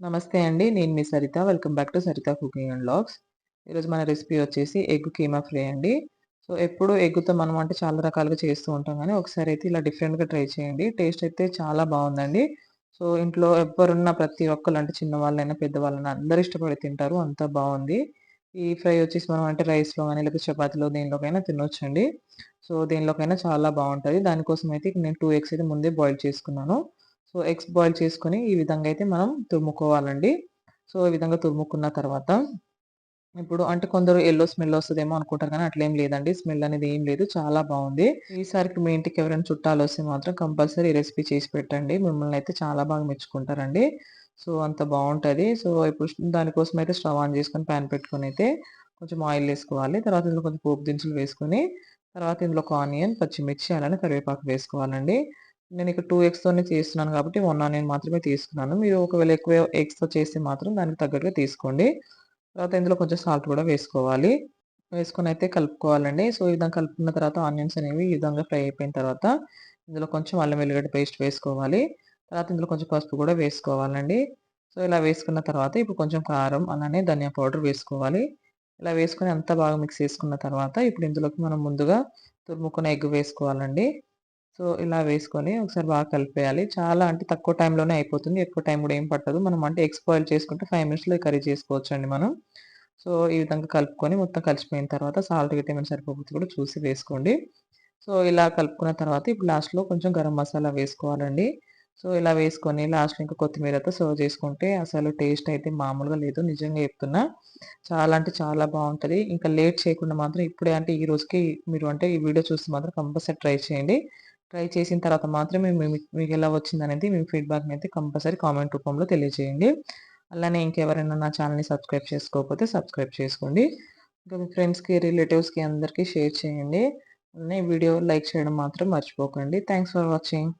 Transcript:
నమస్తే అండి. నేను మీ Saritha. Welcome back to Saritha cooking and logs ఈరోజు మన రెసిపీ వచ్చేసి ఎగ్ కీమా ఫ్రై అండి. సో, ఎప్పుడు ఎగ్‌తో మనం అంటే చాలా రకాలుగా చేస్తూ ఉంటాం కానీ ఒకసారి అయితే ఇలా డిఫరెంట్‌గా ట్రై చేయండి. టేస్ట్ అయితే చాలా బాగుందండి సో, ఇంట్లో ఎవరున్న ప్రతి ఒక్కళ్ళు అంటే చిన్నవాళ్ళైనా, పెద్దవాళ్ళైనా అందరూ ఇష్టపడి తింటారు. అంత బాగుంది ఈ ఫ్రై వచ్చేసి మనం అంటే రైస్‌లో కానీ లేకపోతే చపాతీలో దేనిలోకైనా తినొచ్చండి. సో, దేనిలోకైనా చాలా బాగుంటుంది దానికోసం అయితే నేను టూ ఎగ్స్ అయితే ముందే బాయిల్ చేసుకున్నాను. సో, ఎగ్స్ బాయిల్ చేసుకొని ఈ విధంగా అయితే మనం తురుముకోవాలండి. సో, ఈ విధంగా తురుముకున్న తర్వాత ఇప్పుడు అంటే కొందరు ఎల్లో స్మెల్ వస్తుందేమో అనుకుంటారు కానీ అట్లేం లేదండి. స్మెల్ అనేది ఏం లేదు. చాలా బాగుంది ఈసారికి మీ ఇంటికి ఎవరైనా చుట్టాలొస్తే మాత్రం కంపల్సరీ రెసిపీ చేసి పెట్టండి. మిమ్మల్ని అయితే చాలా బాగా మెచ్చుకుంటారండి. సో, అంత బాగుంటుంది సో, ఇప్పుడు దానికోసం అయితే స్టవ్ ఆన్ చేసుకొని ప్యాన్ పెట్టుకొని అయితే కొంచెం ఆయిల్ వేసుకోవాలి తర్వాత ఇందులో కొంచెం పోపు దినుసులు వేసుకొని, తర్వాత ఇందులో ఒక ఆనియన్, పచ్చిమిర్చి అలానే కరివేపాకు వేసుకోవాలండి. నేను ఇక్కడ టూ ఎగ్స్‌తోనే చేస్తున్నాను కాబట్టి వన్ ఆనియన్ మాత్రమే తీసుకున్నాను. మీరు ఒకవేళ ఎక్కువ ఎగ్స్‌తో చేస్తే మాత్రం దానికి తగ్గట్టుగా తీసుకోండి. తర్వాత ఇందులో కొంచెం సాల్ట్ కూడా వేసుకోవాలి. వేసుకొని అయితే కలుపుకోవాలండి. సో, ఈ విధంగా కలుపుకున్న తర్వాత ఆనియన్స్ అనేవి ఈ విధంగా ఫ్రై అయిపోయిన తర్వాత ఇందులో కొంచెం అల్లం వెల్లిగడ్డ పేస్ట్ వేసుకోవాలి. తర్వాత ఇందులో కొంచెం పసుపు కూడా వేసుకోవాలండి. సో, ఇలా వేసుకున్న తర్వాత ఇప్పుడు కొంచెం కారం అలానే ధనియా పౌడర్ వేసుకోవాలి. ఇలా వేసుకొని అంతా బాగా మిక్స్ చేసుకున్న తర్వాత ఇప్పుడు ఇందులోకి మనం ముందుగా తురుముకున్న ఎగ్ వేసుకోవాలండి. సో, ఇలా వేసుకొని ఒకసారి బాగా కలిపేయాలి. చాలా అంటే తక్కువ టైంలోనే అయిపోతుంది. ఎక్కువ టైం కూడా ఏం పట్టదు. మనం అంటే ఎగ్స్ బాయిల్ చేసుకుంటే ఫైవ్ మినిట్స్‌లో కర్రీ చేసుకోవచ్చండి మనం. సో, ఈ విధంగా కలుపుకొని మొత్తం కలిసిపోయిన తర్వాత సాల్ట్ గిట్ట ఏమైనా సరిపోకపోతే కూడా చూసి వేసుకోండి. సో, ఇలా కలుపుకున్న తర్వాత ఇప్పుడు లాస్ట్‌లో కొంచెం గరం మసాలా వేసుకోవాలండి. సో, ఇలా వేసుకొని లాస్ట్‌లో ఇంకా కొత్తిమీరతో సర్వ్ చేసుకుంటే అసలు టేస్ట్ అయితే మామూలుగా లేదు. నిజంగా చెప్తున్నా. చాలా అంటే చాలా బాగుంటుంది ఇంకా లేట్ చేయకుండా మాత్రం ఇప్పుడే అంటే ఈ రోజుకి మీరు అంటే ఈ వీడియో చూస్తే మాత్రం కంపల్సరీ ట్రై చేయండి. ట్రై చేసిన తర్వాత మాత్రమే మీకు ఎలా వచ్చింది వచ్చిందనేది మీ ఫీడ్‌బ్యాక్‌ని అయితే కంపల్సరీ కామెంట్ రూపంలో తెలియజేయండి. అలానే ఇంకెవరైనా నా ఛానెల్‌ని సబ్స్క్రైబ్ చేసుకోకపోతే సబ్స్క్రైబ్ చేసుకోండి. ఇంకా మీ ఫ్రెండ్స్‌కి, రిలేటివ్స్‌కి అందరికీ షేర్ చేయండి. అలానే వీడియో లైక్ చేయడం మాత్రం మర్చిపోకండి. Thanks for watching.